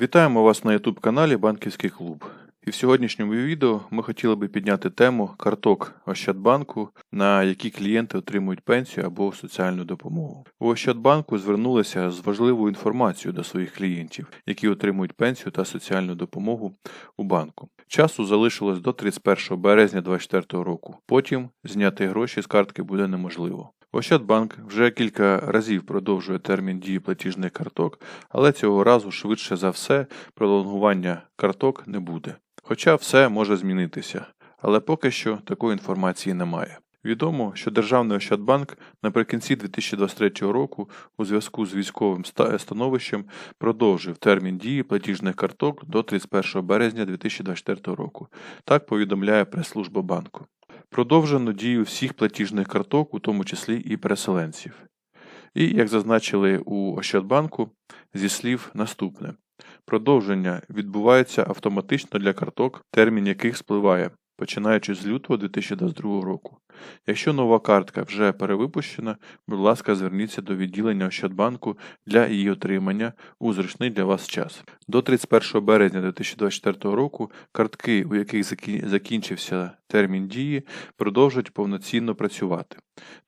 Вітаємо вас на YouTube каналі Банківський клуб. І в сьогоднішньому відео ми хотіли би підняти тему карток Ощадбанку, на які клієнти отримують пенсію або соціальну допомогу. У Ощадбанку звернулися з важливою інформацією до своїх клієнтів, які отримують пенсію та соціальну допомогу у банку. Часу залишилось до 31 березня 2024 року. Потім зняти гроші з картки буде неможливо. Ощадбанк вже кілька разів продовжує термін дії платіжних карток, але цього разу швидше за все пролонгування карток не буде. Хоча все може змінитися, але поки що такої інформації немає. Відомо, що Державний Ощадбанк наприкінці 2023 року у зв'язку з військовим становищем продовжив термін дії платіжних карток до 31 березня 2024 року. Так повідомляє прес-служба банку. Продовжено дію всіх платіжних карток, у тому числі і переселенців. І, як зазначили у Ощадбанку, зі слів наступне: продовження відбувається автоматично для карток, термін яких спливає, починаючи з лютого 2022 року. Якщо нова картка вже перевипущена, будь ласка, зверніться до відділення Ощадбанку для її отримання у зручний для вас час. До 31 березня 2024 року картки, у яких закінчився термін дії, продовжують повноцінно працювати.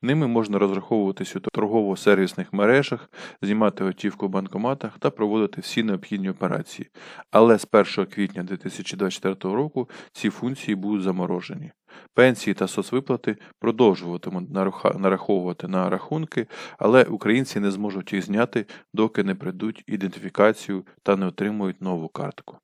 Ними можна розраховуватись у торгово-сервісних мережах, знімати готівку в банкоматах та проводити всі необхідні операції. Але з 1 квітня 2024 року ці функції будуть заморожені. Пенсії та соцвиплати продовжуватимуть нараховувати на рахунки, але українці не зможуть їх зняти, доки не прийдуть ідентифікацію та не отримують нову картку.